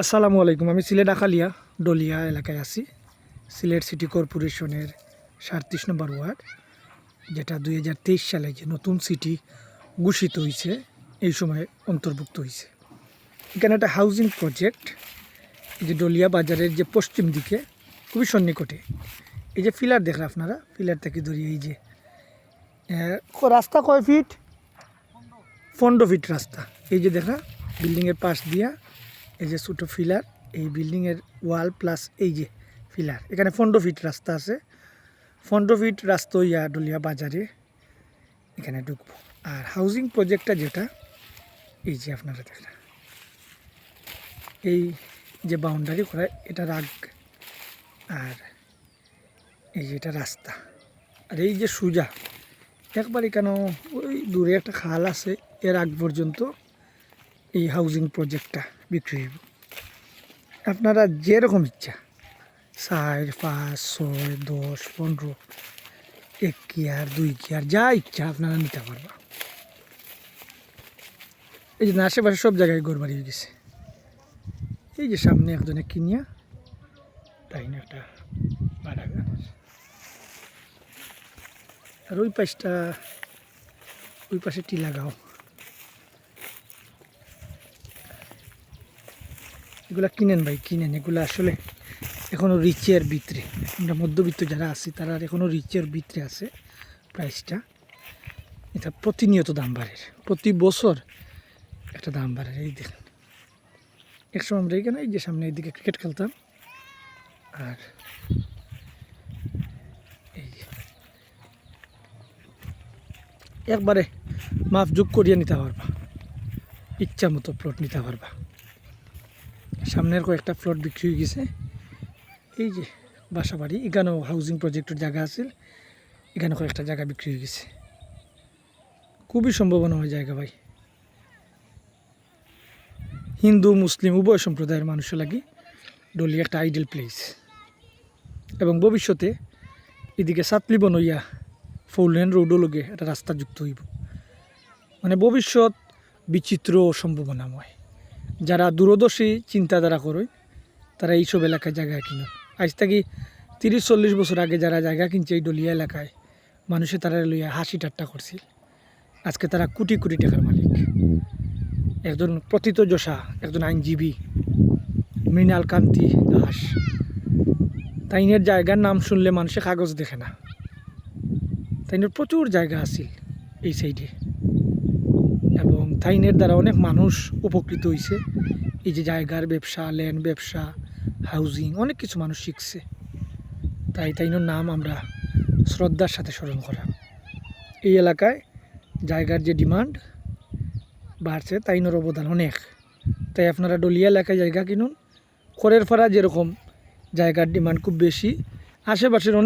আসসালামু আলাইকুম। আমি সিলেট আখালিয়া, ডলিয়া এলাকায় আছি। সিলেট সিটি কর্পোরেশনের সাঁত্রিশ নম্বর ওয়ার্ড, যেটা দুই হাজার তেইশ সালে যে নতুন সিটি ঘোষিত হয়েছে এই সময় অন্তর্ভুক্ত হয়েছে এখানে একটা হাউজিং প্রজেক্ট এই যে ডলিয়া বাজারের যে পশ্চিম দিকে, খুবই সন্নিকটে। এই যে ফিলার দেখেন আপনারা ফিলার থেকে ধরিয়ে এই যে রাস্তা কয় ফিট? পনেরো ফিট রাস্তা। এই যে দেখা বিল্ডিংয়ের পাশ দিয়া এই যে ছোটো ফিলার, এই বিল্ডিংয়ের ওয়াল প্লাস এই যে ফিলার। এখানে পনেরো ফিট রাস্তা আছে। পনেরো ফিট রাস্তা ইয়া ডলিয়া বাজারে এখানে ঢুকবো। আর হাউজিং প্রজেক্টটা যেটা, এই যে আপনারা দেখেন। এই যে বাউন্ডারি করা, এটা রাগ। আর এই যে এটা রাস্তা। আর এই যে সুজা, একবার এখানে ওই দূরে একটা খাল আছে, এর আগ পর্যন্ত এই হাউজিং প্রজেক্টটা বিক্রি হইব। আপনারা যেরকম ইচ্ছা, চার, পাঁচ, ছয়, দশ, পনেরো, এক কিয়ার, দুই কেয়ার, যা ইচ্ছা আপনারা নিতে পারবা এই যে আশেপাশে সব জায়গায় ঘর বাড়ি হয়ে গেছে। এই যে সামনে একজনে কিনিয়া তাই না একটা বাড়াগান আর ওই পাশটা, ওই পাশে টিলা গাও। এগুলা কিনেন ভাই, কিনেন। এগুলো আসলে এখনও রিচের ভিতরে। আমরা মধ্যবিত্ত যারা আছি, তারা আর এখনও রিচের ভিতরে আছে প্রাইসটা এটা প্রতিনিয়ত দাম বাড়ে প্রতি বছর একটা দাম বাড়ে এই দেখেন। একসময় আমরা এখানে, এই যে সামনে এইদিকে ক্রিকেট খেলতাম। আর এই একবারে মাপ যোগ করিয়ে নিতে পারবা। ইচ্ছা মতো প্লট নিতে পারবা। সামনের কয়েকটা প্লট বিক্রি হয়ে গেছে। এই যে বাসা বাড়ি এখানেও হাউজিং প্রজেক্টের জায়গা আছে। এখানে কয়েকটা জায়গা বিক্রি হয়ে গেছে। খুবই সম্ভাবনা হয় জায়গা ভাই। হিন্দু, মুসলিম উভয় সম্প্রদায়ের মানুষের লাগি ডলি একটা আইডেল প্লেস এবং ভবিষ্যতে এদিকে সাতলি বনইয়া ফোর লেন রোডও লগে একটা রাস্তা যুক্ত হইব। মানে ভবিষ্যৎ বিচিত্র সম্ভাবনাময়। যারা দূরদর্শী চিন্তাধারা করে, তারা এইসব এলাকায় জায়গা কিনো। আজ থেকে তিরিশ, চল্লিশ বছর আগে যারা জায়গা কিনছে এই ডলিয়া এলাকায়, মানুষে তারা লইয়া হাসি ঠাট্টা করছিল। আজকে তারা কোটি কোটি টাকার মালিক। একজন প্রথিতযশা একজন আইনজীবী, মৃণাল কান্তি দাস। তাইনের জায়গার নাম শুনলে মানুষে কাগজ দেখে না। তাইনের প্রচুর জায়গা আছিল এই সাইডে এবং তাইনের দ্বারা অনেক মানুষ উপকৃত হয়েছে এই যে জায়গার ব্যবসা ল্যান্ড ব্যবসা হাউজিং অনেক কিছু মানুষ শিখছে। তাই তাইনের নাম আমরা শ্রদ্ধার সাথে স্মরণ করা। এই এলাকায় জায়গার যে ডিমান্ড বাড়ছে, তাইনের অবদান অনেক। তাই আপনারা ডলিয়া এলাকায় জায়গা কিনুন। খড়ের ফাড়া যেরকম জায়গার ডিমান্ড খুব বেশি, আশেপাশের